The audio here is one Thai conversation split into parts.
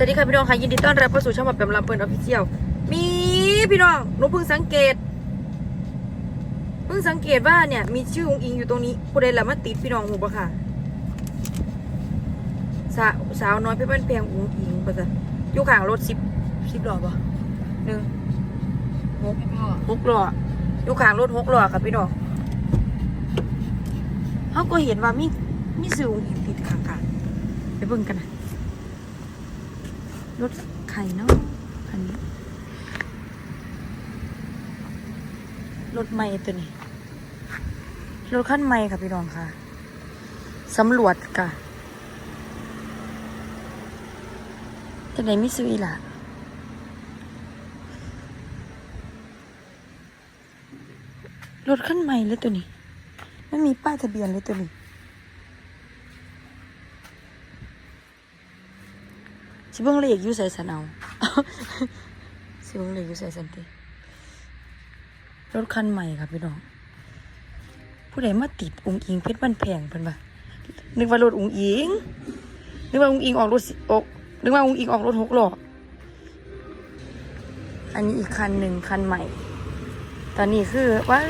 สวัสดีค่ะพี่น้องค่ะยินดีต้อนรับเข้าสู่ช่องแบบแปมลำเปิลออฟฟิเชียลมีพี่น้องหนูเพิ่งสังเกตเพิ่งสังเกตว่าเนี่ยมีชื่อองอิงอยู่ตรงนี้ผู้ใดละมาติดพี่น้องหูปะค่ะสาวสาวน้อยเพี่บ้านเพียงองอิงปะจ๊ะอยู่ข้างรถสิบสิบล้อปะหนึ่งหกหกล้ออยู่ข้างรถหกล้อค่ะพี่น้องเขาก็เห็นว่ามีมีชื่อองอิงติดข้างๆไปเบิ่งกันนะ รถไข่เนาะอันนี้รถใหม่ตัวนี้รถขั้นใหม่ค่ะพี่น้องค่ะสำรวจค่ะ จะไหนไม่ซื้ออีหล่ะรถขั้นใหม่เลยตัวนี้ ไม่มีป้ายทะเบียนเลยตัวนี้ สิเบิ่งเลขอยู่ใส่สันเอาสิเบิ่งเลขอยู่ใส่สันติรถคันใหม่ครับพี่น้อง ผู้ใดมาติดอุงอิงเพชรบ้านแพงเพิ่นว่านึกว่ารถอุงอิง นึกว่าอุงอิงออกรถสิออกนึกว่าอุงอิงออกรถหกล้ออันนี้อีกคันหนึ่งคันใหม่ ตอนนี้คือว่า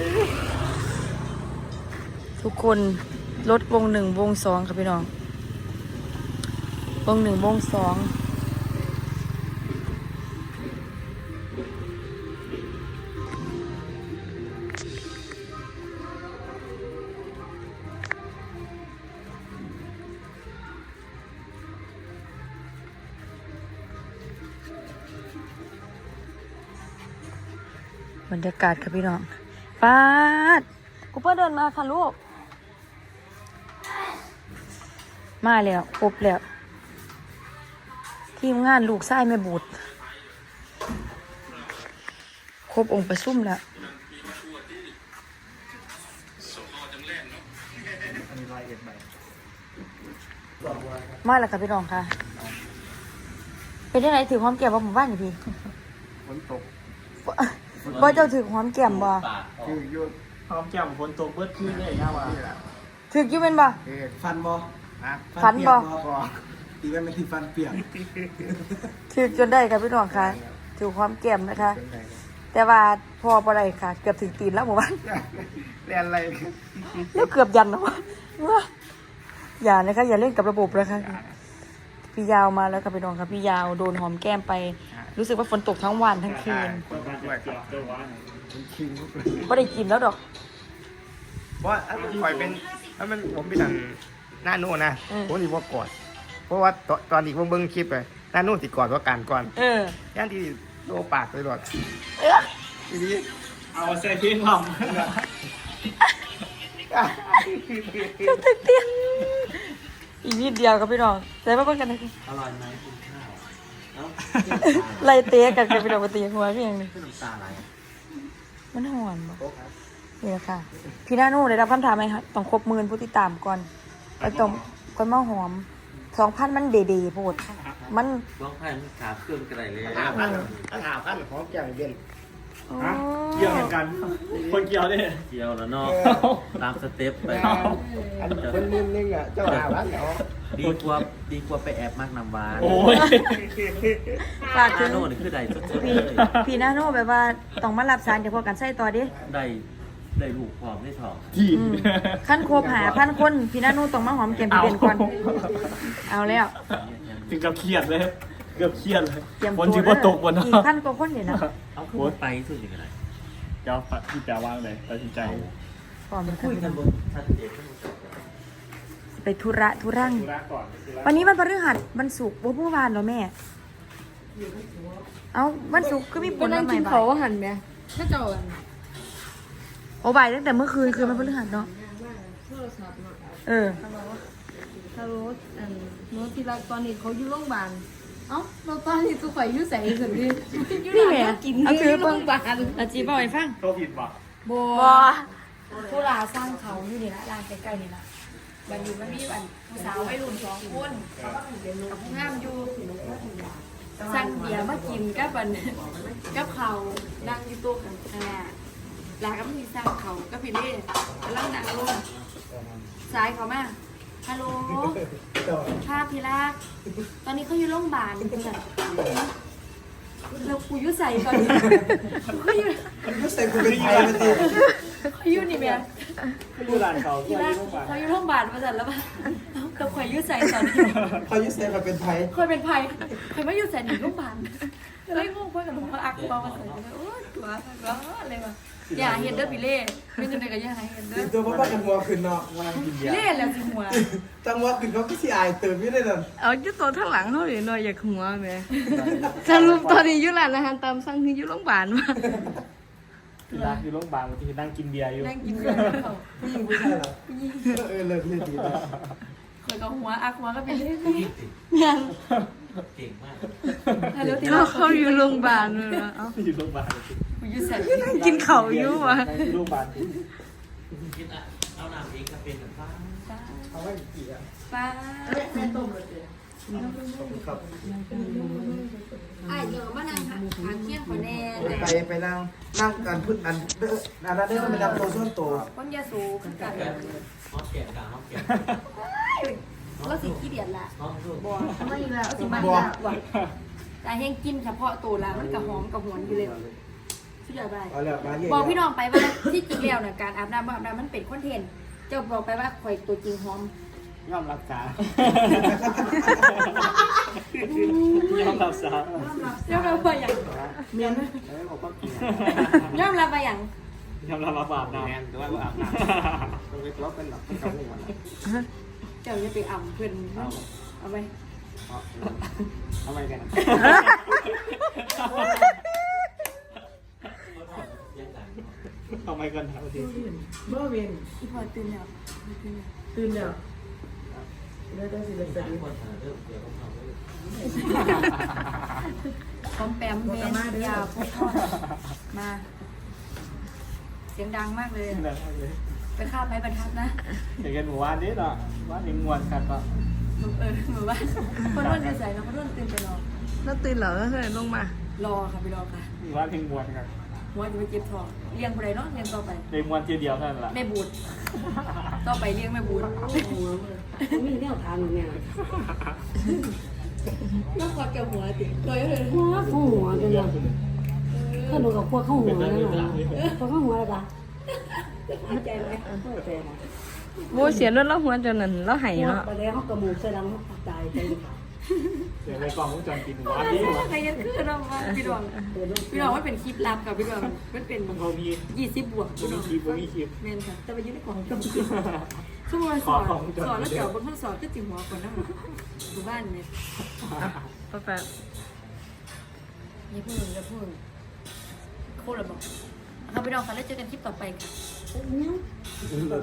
ทุกคนรถวงหนึ่งวงสองครับพี่น้อง วงหนึ่งวงสอง บรรยากาศครับพี่น้องป้าดกูเพิ่งเดินมาค่ะลูก มาแล้วครบแล้ว ทีมงานลูกไส้แม่บุตรครบองค์ประชุมแล้วมาแล้วค่ะพี่น้องค่ะ เป็นยังไงถือความแก่บ่ผมบ้านอยู่พี่ฝนตก บ่เจ้าถือความแก่มบ่คืออยุ่นพร้อมแจ่มฝนตกเบิดขึ้นเลยนะว่านี่แหละถือกี่เป็นบ่ เออฟันบ่ฮะฟันบ่ เปียกบ่ตีกันไม่ที่ฟันเปียกถือจนได้ค่ะพี่น้องค่ะถือความแก่มนะคะ เป็นไงแต่ว่าพอบ่ได้ค่ะ เกือบถึงตีนแล้วหมู่บ้าน เรียนอะไรแล้วเกือบยันแล้ววะว่าอย่านะคะอย่าเล่นกับระบบนะคะพี่ยาวมาแล้วค่ะพี่น้องค่ะพี่ยาวโดนหอมแก้มไป รู้สึกว่าฝนตกทั้งวันทั้งคืนด้ วยครับเป็นคิงไม่ได้กินแล้วดอก เพราะว่าถ้าปล่อยเป็นถ้ามันผมเป็นอันหน้าโน่นนะอืม ผมดีว่ากอด เพราะว่าตอนตอนที่ผมเบิ้งคลิปไปหน้าโน่นติกอดว่าการก่อนเออย่านที่โลปากไปหลอดเอ๊ะทีนี้เอาใส่พี่หอมเจ้าตึกเตี้ยอีกนิดเดียวครับพี่น้องใส่มาเบิ่งกันนะคะอร่อยไหมกินข้าว ไล่เตะกันกันพี่น้องมาตีหัวเพียงนี่ขึ้นน้ำตาไหลมันหอนบ่นี่แหละค่ะ พี่นาโน่ได้รับคำถามไหมคะต้องครบหมื่นผู้ติดตามก่อนไปต้องก่อนมาหอมสองพันมันเดเดโพดมันร้องไห้มันขาเครื่องกระไรเลยหาพันหาพันของแก่เบียนฮะเกี่ยวเหมือนกัน คนเกี่ยวเนี่ยเกี่ยวแล้วเนาะตามสเต็ปไปอันคนนึงนึงอะเจ้าหาพันเหรอ ดีกว่าดีกว่าไปแอบมากนำหวานโอ้ย ฝากถึอางโน่นี่คือใดสดๆพี่เลยพี่นาโน่แบบว่าต้องมารับสารเดี๋ยวพอกันใส่ต่อดิได้ได้ลูกพร้อมได้ทองที่อืมขั้นครบหาพันคนพี่นาโน่ต้องมาหอมแก้มพี่เบนก่อนเอาแล้ว ถึงกับเครียดเลยเกือบเครียดเลยเตรียมฝนตัวถึงว่าตกบนอีกพันกว่าคนเนี่ยนะเอาขึ้นไปสุดยังไงเจ้าพี่แปลว่างเลยตัดสินใจ พร้อมแล้วคุยค่ะกันบนชัดเจน ไปธุระธุรังดูแลก่อนวันนี้วันพฤหัสวันศุกร์วันเมื่อวานเหรอแม่ เอาวันศุกร์ก็มีผก็ลนั่งไม้กินบ่าเขายหันไหมถ้าเจ้าอันโอ้บ่ายตั้งแต่เมื่อคืนคือวันพฤหัสเนาะ โทรศัพท์มาเออ ฮัลโหลฮัลโหลอันโน้ตที่รักตอนนี้เขาอยู่โรงพยาบาล เอ้าเราตอนนี้ตัวข่อยอยู่ใส่กันดิอยู่นี่ร้านแหละก็กินเอาถืออยู่เบิ่โรงงพยาบาลอาจีบอกให้ฟังโทษผิดป่ะโบบอผู้ลาสร้างเขาอยู่นี่ละร้านใกล้ๆนี่ละ บันอยู่มันมีอันสาววัยรุ่นสองคนกับผู้งามอยู่สั่งเบียร์มากินกับอันกับเขาวนั่งอยู่โต๊ะกันข้างหน้าลาก็มีสั่งเขาวกับพี่เล่กำลังนั่งลงซ้ายเขามาฮัลโหลค่ะพี่รักตอนนี้เขาอยู่โรงพยาบาลเป็นแบบเรากูอยุ่ใส่ก่อนเขาอยู่ไม่ใส่กูเป็นไทยมาดิเขาอยู่นี่แม่ไม่อยู่ร้านเขาพี่ที่รักโรงพยาบาลเขาอยู่โรงพยาบาลมาจัดแล้วป่ะเราคอยอยุ่ใส่ตอนนี้เขายุ่ใส่มาเป็นไทยเคยเป็นภัยเคยไม่อยู่ใส่หนีโรงพยาบาลเลยงงเพื่อนกับผมว่าอักเบามาใส่เลยโอ้ยตัวตัวอะไรวะอย่าเห็นเด้อพี่เล่ไม่จำเป็นกับย่าให้เห็นเด้ติอดตัวพ่อกันหัวขึ้นเนาะพี่เล่แล้วสิหัวจังหวะขึ้นเขาก็สิอายเติมไม่ได้นั่นเอาจุดตัวข้างหลังเขาหน่อยอยากหัวแม่สรุปตอนนี้อยู่ร้านอาหารตามสั่งคืออยู่โรงพยาบาลมา ที่ร้านอยู่โรงพยาบาลบางทีนั่งกินเบียร์อยู่นั่งกินเบียร์เขาผู้หญิงผู้ชายเหรอเออเลิกเล่นดีนะเคยกับหัวอักหัวก็เป็นเล่ยังเก่งมากแล้วที่เราเขาอยู่โรงพยาบาลเลยนะเอ้าอยู่โรงพยาบาลกูอยู่ใส่กินเข่าวอยู่วะนั่งอยู่โรงพยาบาลกินอะเอาน้ำเองก็เป็นแบบว่าเอาไว้กี่อะป้า ขอบคุณครับไอ้เดี๋ยวมานั่งหาเที่ยงขอแน่ไปไปนั่งนั่งกันพึ่งอันเด้ออันนั้นเด้อเป็นนำโตส้นโตคนยาสูขึ้นกันฮอตแก่กลางฮอตแก่เราสิขี้เดียดละฮอตสุดบ่ไม่แล้วสิมันละว่ะแต่แห้งกินเฉพาะตัวละมันกับหอมกับหวนอยู่เลยสุดยอดไปเอาแล้วมาเย่บอกพี่น้องไปว่าที่จริงแล้วเนี่ยการอาบน้ำบ่อาบน้ำมันเป็นคอนเทนต์เจ้าบอกไปว่าข่อยตัวจริงหอม ยอมรับสายอมรับสา ยอมรับไปอย่างเมียนไหมเอ้ยบอกว่ากินยอมรับไปอย่างยอมรับว่าบาปนะแมนแต่ว่าอาบน้ำต้องไปทะเลาะกันหรอกต้องหัวนะเจ้าจะไปอ่ำเพื่อนเอาไปทำไมกันยังไงทำไมกันครับที เมื่อเวนอีพอตื่นแล้วตื่นแล้วตื่นแล้วได้ได้สิ เลยสวัสดีคนหาเรื่องเดี๋ยวต้องทำเลยพร้อมแปมเมนยาพกทอดมา เสียงดังมากเลย ไปข้าไม้บรรทัดนะเดี๋ยวกันหมู่บ้านนี้เนาะบ้านเองมวนกันก็หนูเออหนูว่าคนรุ่นจะใส่แล้วคนรุ่นตื่นไปรอแล้วตื่นเหรอแล้วเธอลงมา รอค่ะไปรอค่ะหมู่บ้านเองมวนกัน หัวจะไปเจ็บท้องเลี้ยงผู้ใดเนาะเลี้ยงต่อไปเลยมวนทีเดียวเท่านั้นแหละแม่บูดต่อไปเลี้ยงแม่บูดมีแนวทางอยู่เนี่ยน้องขอเกี่ยวหัวติเลยเลยหัวเข้าหัวกันเลยถ้าหนูกับพวกเข้าหัวนั่นแหละพวกเข้าหัวอะไรปะเข้าใจไหมเข้าใจไหมโบเสียรถแล้วหัวจนนั่นแล้วหายหัวเนาะ ไปแล้วเขากระมูกใส่ดังเขาตายใจค่ะ เดี๋ยวในกล่องวงจรปิดหมู่บ้านนี้วะใครยังคือเรามาพี่ดวงพี่ดวงว่าเป็นคลิปลับค่ะพี่ดวงมันเป็นมันเขามียี่สิบบวกมันมีคลิปมันมีคลิปเมนค่ะแต่ไปยืนในกล่องก็มีชั่วโมงสอนสอนแล้วเดี๋ยวบนห้องสอนก็จิ๋วหัวก่อนนะอยู่บ้านเนี่ยป้าแป๊บอย่าพูดอย่าพูดโคตรระบอกเราไปลองกันแล้วเจอกันคลิปต่อไปค่ะ